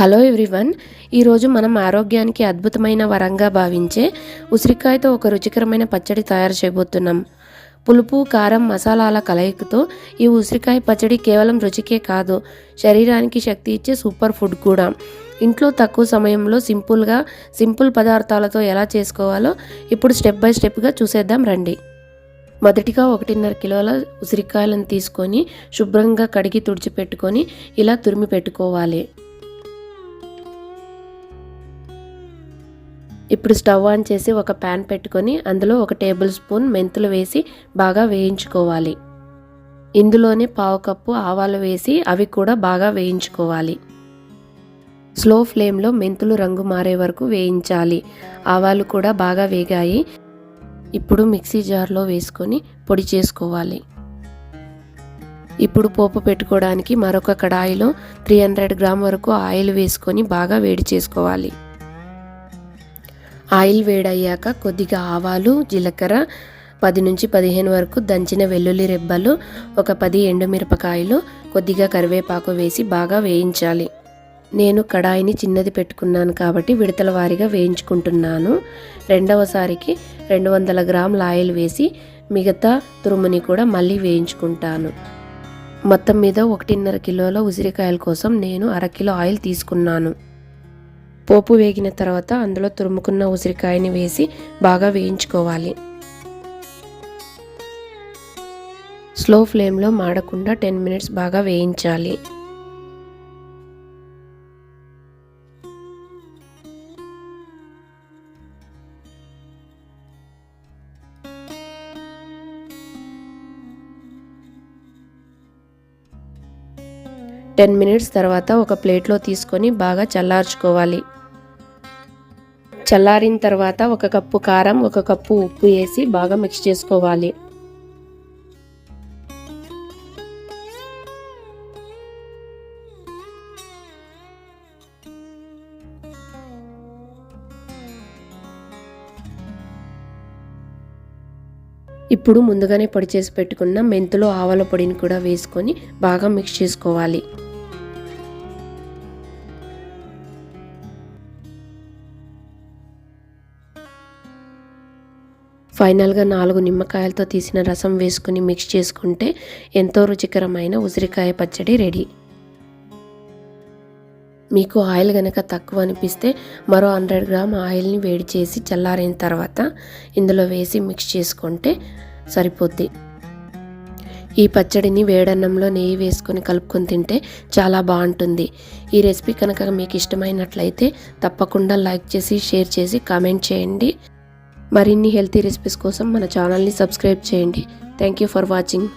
Hello everyone. ఈరోజు మనం ఆరోగ్యానికి అద్భుతమైన వరంగా భావించే ఉసిరికాయతో ఒక రుచికరమైన పచ్చడి తయారు చేయబోతున్నాం. పులుపు కారం మసాలాల కలయికతో ఈ ఉసిరికాయ పచ్చడి కేవలం రుచికే కాదు శరీరానికి శక్తి ఇచ్చే సూపర్ ఫుడ్ కూడా. ఇంట్లో తక్కువ సమయంలో సింపుల్గా సింపుల్ పదార్థాలతో ఎలా చేసుకోవాలో ఇప్పుడు స్టెప్ బై స్టెప్గా చూసేద్దాం రండి. మొదటిగా ఒకటిన్నర కిలోల ఉసిరికాయలను తీసుకొని శుభ్రంగా కడిగి తుడిచిపెట్టుకొని ఇలా తురిమి పెట్టుకోవాలి. ఇప్పుడు స్టవ్ ఆన్ చేసి ఒక ప్యాన్ పెట్టుకొని అందులో ఒక టేబుల్ స్పూన్ మెంతులు వేసి బాగా వేయించుకోవాలి. ఇందులోనే పావు కప్పు ఆవాలు వేసి అవి కూడా బాగా వేయించుకోవాలి. స్లో ఫ్లేమ్లో మెంతులు రంగు మారే వరకు వేయించాలి. ఆవాలు కూడా బాగా వేగాయి. ఇప్పుడు మిక్సీ జార్లో వేసుకొని పొడి చేసుకోవాలి. ఇప్పుడు పోపు పెట్టుకోవడానికి మరొక కడాయిలో త్రీ హండ్రెడ్ గ్రామ్ వరకు ఆయిల్ వేసుకొని బాగా వేడి చేసుకోవాలి. ఆయిల్ వేడయ్యాక కొద్దిగా ఆవాలు జీలకర్ర పది నుంచి పదిహేను వరకు దంచిన వెల్లుల్లి రెబ్బలు ఒక పది ఎండుమిరపకాయలు కొద్దిగా కరివేపాకు వేసి బాగా వేయించాలి. నేను కడాయిని చిన్నది పెట్టుకున్నాను కాబట్టి విడతల వారీగా వేయించుకుంటున్నాను. రెండవసారికి రెండు వందల గ్రాముల ఆయిల్ వేసి మిగతా తురుముని కూడా మళ్ళీ వేయించుకుంటాను. మొత్తం మీద ఒకటిన్నర కిలోల ఉసిరికాయల కోసం నేను అరకిలో ఆయిల్ తీసుకున్నాను. పోపు వేగిన తర్వాత అందులో తురుముకున్న ఉసిరికాయని వేసి బాగా వేయించుకోవాలి. స్లో ఫ్లేమ్లో మాడకుండా టెన్ మినిట్స్ బాగా వేయించాలి. టెన్ మినిట్స్ తర్వాత ఒక ప్లేట్లో తీసుకొని బాగా చల్లార్చుకోవాలి. చల్లారిన తర్వాత ఒక కప్పు కారం ఒక కప్పు ఉప్పు వేసి బాగా మిక్స్ చేసుకోవాలి. ఇప్పుడు ముందుగానే పొడి చేసి పెట్టుకున్న మెంతులు ఆవల పొడిని కూడా వేసుకొని బాగా మిక్స్ చేసుకోవాలి. ఫైనల్గా నాలుగు నిమ్మకాయలతో తీసిన రసం వేసుకుని మిక్స్ చేసుకుంటే ఎంతో రుచికరమైన ఉసిరికాయ పచ్చడి రెడీ. మీకు ఆయిల్ కనుక తక్కువ అనిపిస్తే మరో హండ్రెడ్ గ్రామ్ ఆయిల్ని వేడి చేసి చల్లారిన తర్వాత ఇందులో వేసి మిక్స్ చేసుకుంటే సరిపోద్ది. ఈ పచ్చడిని వేడన్నంలో నెయ్యి వేసుకొని కలుపుకొని తింటే చాలా బాగుంటుంది. ఈ రెసిపీ కనుక మీకు ఇష్టమైనట్లయితే తప్పకుండా లైక్ చేసి షేర్ చేసి కామెంట్ చేయండి. మరిన్ని హెల్తీ రెసిపీస్ కోసం మన ఛానల్ని సబ్స్క్రైబ్ చేయండి. Thank you for watching